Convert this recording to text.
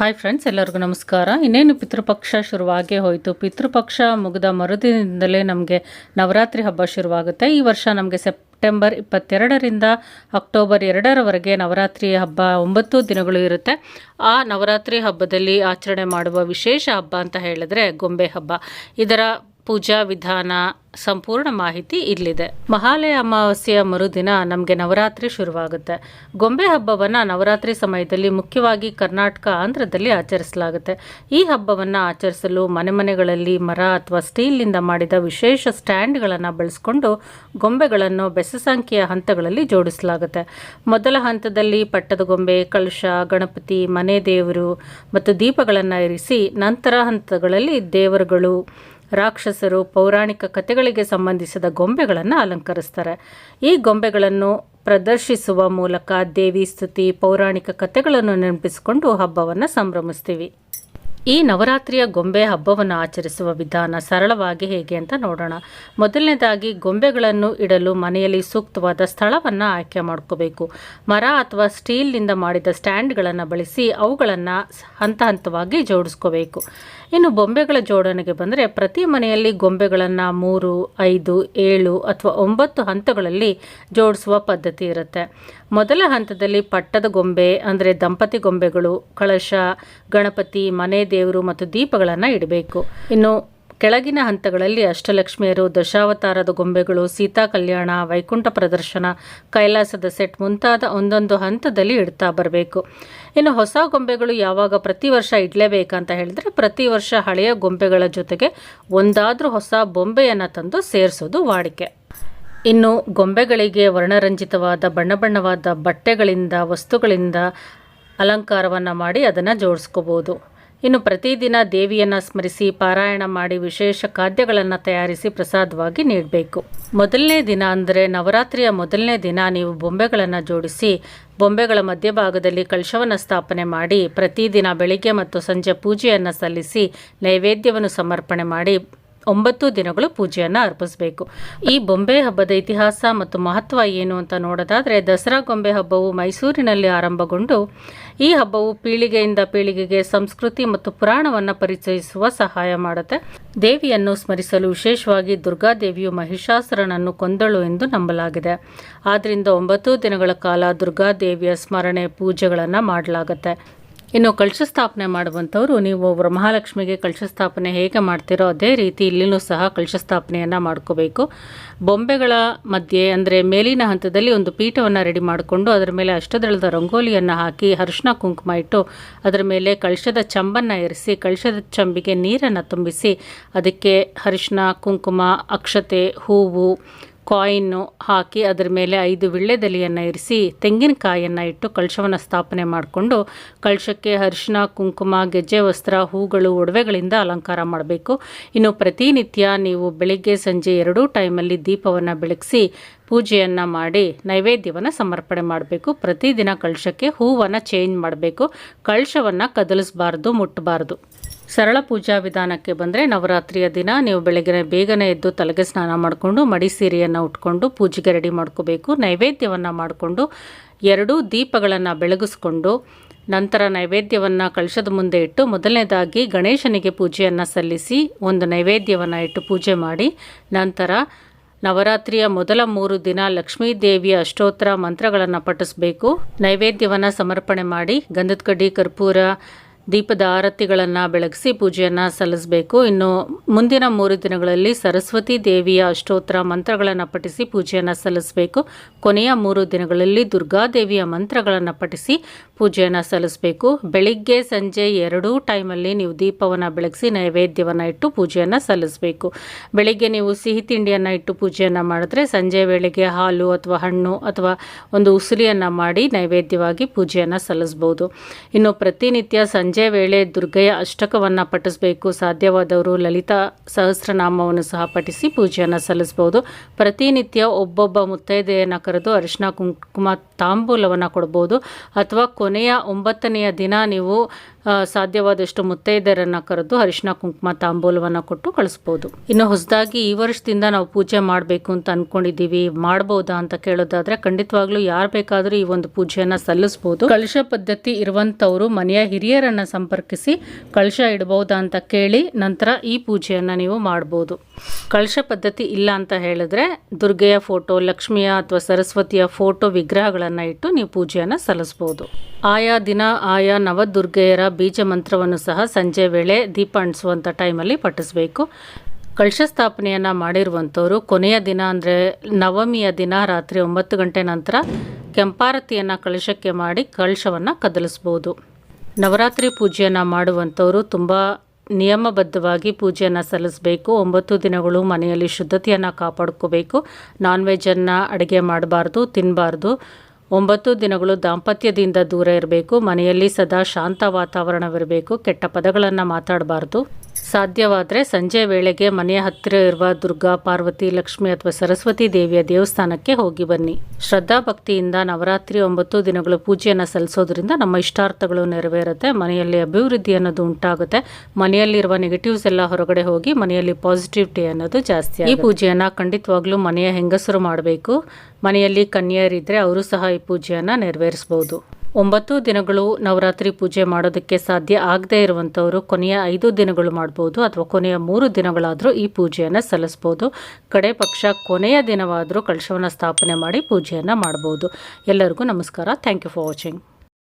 Hi friends ಎಲ್ಲರಿಗೂ ನಮಸ್ಕಾರ. ಇನ್ನೇನು ಪಿತೃಪಕ್ಷ ಶುರುವಾಗೇ ಹೋಯಿತು. ಪಿತೃಪಕ್ಷ ಮುಗಿದ ಮರುದಿನದಿಂದಲೇ ನಮಗೆ ನವರಾತ್ರಿ ಹಬ್ಬ ಶುರುವಾಗುತ್ತೆ. ಈ ವರ್ಷ ನಮಗೆ ಸೆಪ್ಟೆಂಬರ್ ಇಪ್ಪತ್ತೆರಡರಿಂದ ಅಕ್ಟೋಬರ್ ಎರಡರವರೆಗೆ ನವರಾತ್ರಿ ಹಬ್ಬ ಒಂಬತ್ತು ದಿನಗಳು ಇರುತ್ತೆ. ಆ ನವರಾತ್ರಿ ಹಬ್ಬದಲ್ಲಿ ಆಚರಣೆ ಮಾಡುವ ವಿಶೇಷ ಹಬ್ಬ ಅಂತ ಹೇಳಿದ್ರೆ ಗೊಂಬೆ ಹಬ್ಬ. ಇದರ ಪೂಜಾ ವಿಧಾನ ಸಂಪೂರ್ಣ ಮಾಹಿತಿ ಇಲ್ಲಿದೆ. ಮಹಾಲಯ ಅಮಾವಾಸ್ಯೆಯ ಮರುದಿನ ನಮಗೆ ನವರಾತ್ರಿ ಶುರುವಾಗುತ್ತೆ. ಗೊಂಬೆ ಹಬ್ಬವನ್ನು ನವರಾತ್ರಿ ಸಮಯದಲ್ಲಿ ಮುಖ್ಯವಾಗಿ ಕರ್ನಾಟಕ, ಆಂಧ್ರದಲ್ಲಿ ಆಚರಿಸಲಾಗುತ್ತೆ. ಈ ಹಬ್ಬವನ್ನು ಆಚರಿಸಲು ಮನೆ ಮನೆಗಳಲ್ಲಿ ಮರ ಅಥವಾ ಸ್ಟೀಲ್ನಿಂದ ಮಾಡಿದ ವಿಶೇಷ ಸ್ಟ್ಯಾಂಡ್ಗಳನ್ನು ಬಳಸಿಕೊಂಡು ಗೊಂಬೆಗಳನ್ನು ಬೆಸಸಂಖ್ಯೆಯ ಹಂತಗಳಲ್ಲಿ ಜೋಡಿಸಲಾಗುತ್ತೆ. ಮೊದಲ ಹಂತದಲ್ಲಿ ಪಟ್ಟದ ಗೊಂಬೆ ಕಳಶ ಗಣಪತಿ, ಮನೆ ದೇವರು ಮತ್ತು ದೀಪಗಳನ್ನು ಇರಿಸಿ ನಂತರ ಹಂತಗಳಲ್ಲಿ ದೇವರುಗಳು ರಾಕ್ಷಸರು ಪೌರಾಣಿಕ ಕಥೆಗಳಿಗೆ ಸಂಬಂಧಿಸಿದ ಗೊಂಬೆಗಳನ್ನು ಅಲಂಕರಿಸ್ತಾರೆ. ಈ ಗೊಂಬೆಗಳನ್ನು ಪ್ರದರ್ಶಿಸುವ ಮೂಲಕ ದೇವಿ ಸ್ತುತಿ ಪೌರಾಣಿಕ ಕಥೆಗಳನ್ನು ನೆನಪಿಸಿಕೊಂಡು ಹಬ್ಬವನ್ನು ಸಂಭ್ರಮಿಸ್ತೀವಿ. ಈ ನವರಾತ್ರಿಯ ಗೊಂಬೆ ಹಬ್ಬವನ್ನು ಆಚರಿಸುವ ವಿಧಾನ ಸರಳವಾಗಿ ಹೇಗೆ ಅಂತ ನೋಡೋಣ. ಮೊದಲನೇದಾಗಿ ಗೊಂಬೆಗಳನ್ನು ಇಡಲು ಮನೆಯಲ್ಲಿ ಸೂಕ್ತವಾದ ಸ್ಥಳವನ್ನು ಆಯ್ಕೆ ಮಾಡ್ಕೋಬೇಕು. ಮರ ಅಥವಾ ಸ್ಟೀಲ್ನಿಂದ ಮಾಡಿದ ಸ್ಟ್ಯಾಂಡ್ಗಳನ್ನು ಬಳಸಿ ಅವುಗಳನ್ನು ಹಂತ ಹಂತವಾಗಿ ಜೋಡಿಸ್ಕೋಬೇಕು. ಇನ್ನು ಬೊಂಬೆಗಳ ಜೋಡಣೆಗೆ ಬಂದರೆ ಪ್ರತಿ ಮನೆಯಲ್ಲಿ ಗೊಂಬೆಗಳನ್ನು ಮೂರು, ಐದು, ಏಳು ಅಥವಾ ಒಂಬತ್ತು ಹಂತಗಳಲ್ಲಿ ಜೋಡಿಸುವ ಪದ್ಧತಿ ಇರುತ್ತೆ. ಮೊದಲ ಹಂತದಲ್ಲಿ ಪಟ್ಟದ ಗೊಂಬೆ ಅಂದರೆ ದಂಪತಿ ಗೊಂಬೆಗಳು, ಕಳಶ, ಗಣಪತಿ, ಮನೆ ದೇವರು ಮತ್ತು ದೀಪಗಳನ್ನು ಇಡಬೇಕು. ಇನ್ನು ಕೆಳಗಿನ ಹಂತಗಳಲ್ಲಿ ಅಷ್ಟಲಕ್ಷ್ಮಿಯರು, ದಶಾವತಾರದ ಗೊಂಬೆಗಳು, ಸೀತಾ ಕಲ್ಯಾಣ, ವೈಕುಂಠ ಪ್ರದರ್ಶನ, ಕೈಲಾಸದ ಸೆಟ್ ಮುಂತಾದ ಒಂದೊಂದು ಹಂತದಲ್ಲಿ ಇಡ್ತಾ ಬರಬೇಕು. ಇನ್ನು ಹೊಸ ಗೊಂಬೆಗಳು ಯಾವಾಗ ಪ್ರತಿ ವರ್ಷ ಇಡಲೇಬೇಕಂತ ಹೇಳಿದ್ರೆ ಪ್ರತಿ ವರ್ಷ ಹಳೆಯ ಗೊಂಬೆಗಳ ಜೊತೆಗೆ ಒಂದಾದರೂ ಹೊಸ ಬೊಂಬೆಯನ್ನು ತಂದು ಸೇರಿಸೋದು ವಾಡಿಕೆ. ಇನ್ನು ಗೊಂಬೆಗಳಿಗೆ ವರ್ಣರಂಜಿತವಾದ, ಬಣ್ಣ ಬಣ್ಣವಾದ ಬಟ್ಟೆಗಳಿಂದ, ವಸ್ತುಗಳಿಂದ ಅಲಂಕಾರವನ್ನು ಮಾಡಿ ಅದನ್ನು ಜೋಡಿಸ್ಕೋಬೋದು. ಇನ್ನು ಪ್ರತಿದಿನ ದೇವಿಯನ್ನು ಸ್ಮರಿಸಿ ಪಾರಾಯಣ ಮಾಡಿ ವಿಶೇಷ ಖಾದ್ಯಗಳನ್ನು ತಯಾರಿಸಿ ಪ್ರಸಾದವಾಗಿ ನೀಡಬೇಕು. ಮೊದಲನೇ ದಿನ ಅಂದರೆ ನವರಾತ್ರಿಯ ಮೊದಲನೇ ದಿನ ನೀವು ಬೊಂಬೆಗಳನ್ನು ಜೋಡಿಸಿ ಬೊಂಬೆಗಳ ಮಧ್ಯಭಾಗದಲ್ಲಿ ಕಳಶವನ್ನು ಸ್ಥಾಪನೆ ಮಾಡಿ ಪ್ರತಿದಿನ ಬೆಳಿಗ್ಗೆ ಮತ್ತು ಸಂಜೆ ಪೂಜೆಯನ್ನು ಸಲ್ಲಿಸಿ ನೈವೇದ್ಯವನ್ನು ಸಮರ್ಪಣೆ ಮಾಡಿ ಒಂಬತ್ತು ದಿನಗಳು ಪೂಜೆಯನ್ನು ಅರ್ಪಿಸಬೇಕು. ಈ ಬೊಂಬೆ ಹಬ್ಬದ ಇತಿಹಾಸ ಮತ್ತು ಮಹತ್ವ ಏನು ಅಂತ ನೋಡೋದಾದರೆ, ದಸರಾ ಗೊಂಬೆ ಹಬ್ಬವು ಮೈಸೂರಿನಲ್ಲಿ ಆರಂಭಗೊಂಡು, ಈ ಹಬ್ಬವು ಪೀಳಿಗೆಯಿಂದ ಪೀಳಿಗೆಗೆ ಸಂಸ್ಕೃತಿ ಮತ್ತು ಪುರಾಣವನ್ನು ಪರಿಚಯಿಸುವ ಸಹಾಯ ಮಾಡುತ್ತೆ. ದೇವಿಯನ್ನು ಸ್ಮರಿಸಲು ವಿಶೇಷವಾಗಿ ದುರ್ಗಾದೇವಿಯು ಮಹಿಷಾಸುರನನ್ನು ಕೊಂದಳು ಎಂದು ನಂಬಲಾಗಿದೆ. ಆದ್ದರಿಂದ ಒಂಬತ್ತು ದಿನಗಳ ಕಾಲ ದುರ್ಗಾದೇವಿಯ ಸ್ಮರಣೆ ಪೂಜೆಗಳನ್ನು ಮಾಡಲಾಗುತ್ತೆ. ಇನ್ನು ಕಳಶ ಸ್ಥಾಪನೆ ಮಾಡುವಂಥವ್ರು ನೀವು ವರಮಹಾಲಕ್ಷ್ಮಿಗೆ ಕಳಶ ಸ್ಥಾಪನೆ ಹೇಗೆ ಮಾಡ್ತೀರೋ ಅದೇ ರೀತಿ ಇಲ್ಲಿನೂ ಸಹ ಕಳಶ ಸ್ಥಾಪನೆಯನ್ನು ಮಾಡ್ಕೋಬೇಕು. ಬೊಂಬೆಗಳ ಮಧ್ಯೆ ಅಂದರೆ ಮೇಲಿನ ಹಂತದಲ್ಲಿ ಒಂದು ಪೀಠವನ್ನು ರೆಡಿ ಮಾಡಿಕೊಂಡು ಅದರ ಮೇಲೆ ಅಷ್ಟದಳದ ರಂಗೋಲಿಯನ್ನು ಹಾಕಿ ಅರಿಶಿನ ಕುಂಕುಮ ಇಟ್ಟು ಅದರ ಮೇಲೆ ಕಳಶದ ಚಂಬನ್ನು ಇರಿಸಿ ಕಳಶದ ಚಂಬಿಗೆ ನೀರನ್ನು ತುಂಬಿಸಿ ಅದಕ್ಕೆ ಅರಿಶಿನ ಕುಂಕುಮ, ಅಕ್ಷತೆ, ಹೂವು ಕಾಯಿನ್ನು ಹಾಕಿ ಅದರ ಮೇಲೆ ಐದು ವಿಳ್ಳೆದೆಲೆಯನ್ನು ಇರಿಸಿ ತೆಂಗಿನಕಾಯಿಯನ್ನು ಇಟ್ಟು ಕಳಶವನ್ನು ಸ್ಥಾಪನೆ ಮಾಡಿಕೊಂಡು ಕಳಶಕ್ಕೆ ಅರಿಶಿನ ಕುಂಕುಮ, ಗೆಜ್ಜೆ ವಸ್ತ್ರ, ಹೂಗಳು, ಒಡವೆಗಳಿಂದ ಅಲಂಕಾರ ಮಾಡಬೇಕು. ಇನ್ನು ಪ್ರತಿನಿತ್ಯ ನೀವು ಬೆಳಿಗ್ಗೆ ಸಂಜೆ ಎರಡೂ ಟೈಮಲ್ಲಿ ದೀಪವನ್ನು ಬೆಳಗಿಸಿ ಪೂಜೆಯನ್ನು ಮಾಡಿ ನೈವೇದ್ಯವನ್ನು ಸಮರ್ಪಣೆ ಮಾಡಬೇಕು. ಪ್ರತಿದಿನ ಕಳಶಕ್ಕೆ ಹೂವನ್ನು ಚೇಂಜ್ ಮಾಡಬೇಕು. ಕಳಶವನ್ನು ಕದಲಿಸಬಾರ್ದು ಮುಟ್ಟಬಾರ್ದು ಸರಳ ಪೂಜಾ ವಿಧಾನಕ್ಕೆ ಬಂದರೆ ನವರಾತ್ರಿಯ ದಿನ ನೀವು ಬೆಳಗ್ಗೆ ಬೇಗನೆ ಎದ್ದು ತಲೆಗೆ ಸ್ನಾನ ಮಾಡಿಕೊಂಡು ಮಡಿ ಸೀರೆಯನ್ನು ಉಟ್ಕೊಂಡು ಪೂಜೆಗೆ ರೆಡಿ ಮಾಡ್ಕೋಬೇಕು. ನೈವೇದ್ಯವನ್ನು ಮಾಡಿಕೊಂಡು ಎರಡೂ ದೀಪಗಳನ್ನು ಬೆಳಗಿಸ್ಕೊಂಡು ನಂತರ ನೈವೇದ್ಯವನ್ನು ಕಳಶದ ಮುಂದೆ ಇಟ್ಟು ಮೊದಲನೇದಾಗಿ ಗಣೇಶನಿಗೆ ಪೂಜೆಯನ್ನು ಸಲ್ಲಿಸಿ ಒಂದು ನೈವೇದ್ಯವನ್ನು ಇಟ್ಟು ಪೂಜೆ ಮಾಡಿ ನಂತರ ನವರಾತ್ರಿಯ ಮೊದಲ ಮೂರು ದಿನ ಲಕ್ಷ್ಮೀ ದೇವಿಯ ಅಷ್ಟೋತ್ತರ ಮಂತ್ರಗಳನ್ನು ಪಠಿಸಬೇಕು. ನೈವೇದ್ಯವನ್ನು ಸಮರ್ಪಣೆ ಮಾಡಿ ಗಂಧದ ಕಡ್ಡಿ, ಕರ್ಪೂರ ದೀಪದ ಆರತಿಗಳನ್ನು ಬೆಳಗಿಸಿ ಪೂಜೆಯನ್ನು ಸಲ್ಲಿಸಬೇಕು. ಇನ್ನು ಮುಂದಿನ ಮೂರು ದಿನಗಳಲ್ಲಿ ಸರಸ್ವತಿ ದೇವಿಯ ಅಷ್ಟೋತ್ತರ ಮಂತ್ರಗಳನ್ನು ಪಠಿಸಿ ಪೂಜೆಯನ್ನು ಸಲ್ಲಿಸಬೇಕು. ಕೊನೆಯ ಮೂರು ದಿನಗಳಲ್ಲಿ ದುರ್ಗಾದೇವಿಯ ಮಂತ್ರಗಳನ್ನು ಪಠಿಸಿ ಪೂಜೆಯನ್ನು ಸಲ್ಲಿಸಬೇಕು. ಬೆಳಿಗ್ಗೆ ಸಂಜೆ ಎರಡೂ ಟೈಮಲ್ಲಿ ನೀವು ದೀಪವನ್ನು ಬೆಳಗಿಸಿ ನೈವೇದ್ಯವನ್ನು ಇಟ್ಟು ಪೂಜೆಯನ್ನು ಸಲ್ಲಿಸಬೇಕು. ಬೆಳಿಗ್ಗೆ ನೀವು ಸಿಹಿ ತಿಂಡಿಯನ್ನು ಇಟ್ಟು ಪೂಜೆಯನ್ನು ಮಾಡಿದ್ರೆ ಸಂಜೆ ವೇಳೆಗೆ ಹಾಲು ಅಥವಾ ಹಣ್ಣು ಅಥವಾ ಒಂದು ಉಸಿರಿಯನ್ನು ಮಾಡಿ ನೈವೇದ್ಯವಾಗಿ ಪೂಜೆಯನ್ನು ಸಲ್ಲಿಸ್ಬೋದು. ಇನ್ನು ಪ್ರತಿನಿತ್ಯ ಸಂಜೆ ವೇಳೆ ದುರ್ಗೆಯ ಅಷ್ಟಕವನ್ನು ಪಠಿಸಬೇಕು ಸಾಧ್ಯವಾದವರು ಲಲಿತಾ ಸಹಸ್ರನಾಮವನ್ನು ಸಹ ಪಠಿಸಿ ಪೂಜೆಯನ್ನು ಸಲ್ಲಿಸ್ಬೋದು ಪ್ರತಿನಿತ್ಯ ಒಬ್ಬೊಬ್ಬ ಮುತ್ತೈದೆಯನ್ನು ಕರೆದು ಅರಿಶಿನ, ಕುಂಕುಮ, ತಾಂಬೂಲವನ್ನು ಕೊಡ್ಬೋದು. ಅಥವಾ ಕೊನೆಯ ಒಂಬತ್ತನೆಯ ದಿನ ನೀವು ಸಾಧ್ಯವಾದಷ್ಟು ಮುತ್ತೈದೆಯರನ್ನು ಕರೆದು ಅರಿಶಿನ ಕುಂಕುಮ ತಾಂಬೂಲವನ್ನು ಕೊಟ್ಟು ಕಳಿಸ್ಬೋದು. ಇನ್ನು ಹೊಸದಾಗಿ ಈ ವರ್ಷದಿಂದ ನಾವು ಪೂಜೆ ಮಾಡಬೇಕು ಅಂತ ಅಂದ್ಕೊಂಡಿದ್ದೀವಿ ಮಾಡ್ಬೋದಾ ಅಂತ ಕೇಳೋದಾದ್ರೆ ಖಂಡಿತವಾಗ್ಲೂ ಯಾರು ಬೇಕಾದರೂ ಈ ಒಂದು ಪೂಜೆಯನ್ನು ಸಲ್ಲಿಸ್ಬೋದು. ಕಳಶ ಪದ್ಧತಿ ಇರುವಂಥವರು ಮನೆಯ ಹಿರಿಯರನ್ನು ಸಂಪರ್ಕಿಸಿ ಕಳಶ ಇಡ್ಬೋದಾ ಅಂತ ಕೇಳಿ ನಂತರ ಈ ಪೂಜೆಯನ್ನು ನೀವು ಮಾಡ್ಬೋದು. ಕಳಶ ಪದ್ಧತಿ ಇಲ್ಲ ಅಂತ ಹೇಳಿದ್ರೆ ದುರ್ಗೆಯ ಫೋಟೋ, ಲಕ್ಷ್ಮಿಯ ಅಥವಾ ಸರಸ್ವತಿಯ ಫೋಟೋ ವಿಗ್ರಹಗಳನ್ನು ಇಟ್ಟು ನೀವು ಪೂಜೆಯನ್ನು ಸಲ್ಲಿಸ್ಬೋದು. ಆಯಾ ದಿನ ಆಯಾ ನವದುರ್ಗೆಯರ ಬೀಜ ಮಂತ್ರವನ್ನು ಸಹ ಸಂಜೆ ವೇಳೆ ದೀಪ ಅಂಟಿಸುವಂಥ ಟೈಮಲ್ಲಿ ಪಠಿಸಬೇಕು. ಕಳಶ ಸ್ಥಾಪನೆಯನ್ನು ಮಾಡಿರುವಂಥವರು ಕೊನೆಯ ದಿನ ಅಂದರೆ ನವಮಿಯ ದಿನ ರಾತ್ರಿ ಒಂಬತ್ತು ಗಂಟೆ ನಂತರ ಕೆಂಪಾರತಿಯನ್ನು ಕಳಶಕ್ಕೆ ಮಾಡಿ ಕಳಶವನ್ನು ಕದಲಿಸ್ಬೋದು. ನವರಾತ್ರಿ ಪೂಜೆಯನ್ನು ಮಾಡುವಂಥವರು ತುಂಬ ನಿಯಮಬದ್ಧವಾಗಿ ಪೂಜೆಯನ್ನು ಸಲ್ಲಿಸಬೇಕು. ಒಂಬತ್ತು ದಿನಗಳು ಮನೆಯಲ್ಲಿ ಶುದ್ಧತೆಯನ್ನು ಕಾಪಾಡ್ಕೋಬೇಕು. ನಾನ್ ವೆಜ್ಜನ್ನು ಅಡುಗೆ ಮಾಡಬಾರ್ದು ತಿನ್ನಬಾರ್ದು ಒಂಬತ್ತು ದಿನಗಳು ದಾಂಪತ್ಯದಿಂದ ದೂರ ಇರಬೇಕು ಮನೆಯಲ್ಲಿ ಸದಾ ಶಾಂತ ವಾತಾವರಣವಿರಬೇಕು ಕೆಟ್ಟ ಪದಗಳನ್ನು ಮಾತಾಡಬಾರ್ದು. ಸಾಧ್ಯವಾದರೆ ಸಂಜೆ ವೇಳೆಗೆ ಮನೆಯ ಹತ್ತಿರ ಇರುವ ದುರ್ಗಾ, ಪಾರ್ವತಿ, ಲಕ್ಷ್ಮಿ ಅಥವಾ ಸರಸ್ವತಿ ದೇವಿಯ ದೇವಸ್ಥಾನಕ್ಕೆ ಹೋಗಿ ಬನ್ನಿ. ಶ್ರದ್ಧಾ ಭಕ್ತಿಯಿಂದ ನವರಾತ್ರಿ ಒಂಬತ್ತು ದಿನಗಳು ಪೂಜೆಯನ್ನು ಸಲ್ಲಿಸೋದ್ರಿಂದ ನಮ್ಮ ಇಷ್ಟಾರ್ಥಗಳು ನೆರವೇರುತ್ತೆ, ಮನೆಯಲ್ಲಿ ಅಭಿವೃದ್ಧಿ ಅನ್ನೋದು ಉಂಟಾಗುತ್ತೆ. ಮನೆಯಲ್ಲಿರುವ ನೆಗೆಟಿವ್ಸ್ ಎಲ್ಲ ಹೊರಗಡೆ ಹೋಗಿ ಮನೆಯಲ್ಲಿ ಪಾಸಿಟಿವಿಟಿ ಅನ್ನೋದು ಜಾಸ್ತಿ ಈ ಪೂಜೆಯನ್ನು ಖಂಡಿತವಾಗ್ಲೂ ಮನೆಯ ಹೆಂಗಸರು ಮಾಡಬೇಕು. ಮನೆಯಲ್ಲಿ ಕನ್ಯರಿದ್ದರೆ ಅವರು ಸಹ ಈ ಪೂಜೆಯನ್ನು ನೆರವೇರಿಸ್ಬೋದು ಒಂಬತ್ತು ದಿನಗಳು ನವರಾತ್ರಿ ಪೂಜೆ ಮಾಡೋದಕ್ಕೆ ಸಾಧ್ಯ ಆಗದೇ ಇರುವಂಥವರು ಕೊನೆಯ ಐದು ದಿನಗಳು ಮಾಡ್ಬೋದು ಅಥವಾ ಕೊನೆಯ ಮೂರು ದಿನಗಳಾದರೂ ಈ ಪೂಜೆಯನ್ನು ಸಲ್ಲಿಸ್ಬೋದು. ಕಡೆ ಪಕ್ಷ ಕೊನೆಯ ದಿನವಾದರೂ ಕಳಶವನ್ನು ಸ್ಥಾಪನೆ ಮಾಡಿ ಪೂಜೆಯನ್ನು ಮಾಡ್ಬೋದು. ಎಲ್ಲರಿಗೂ ನಮಸ್ಕಾರ. Thank you for watching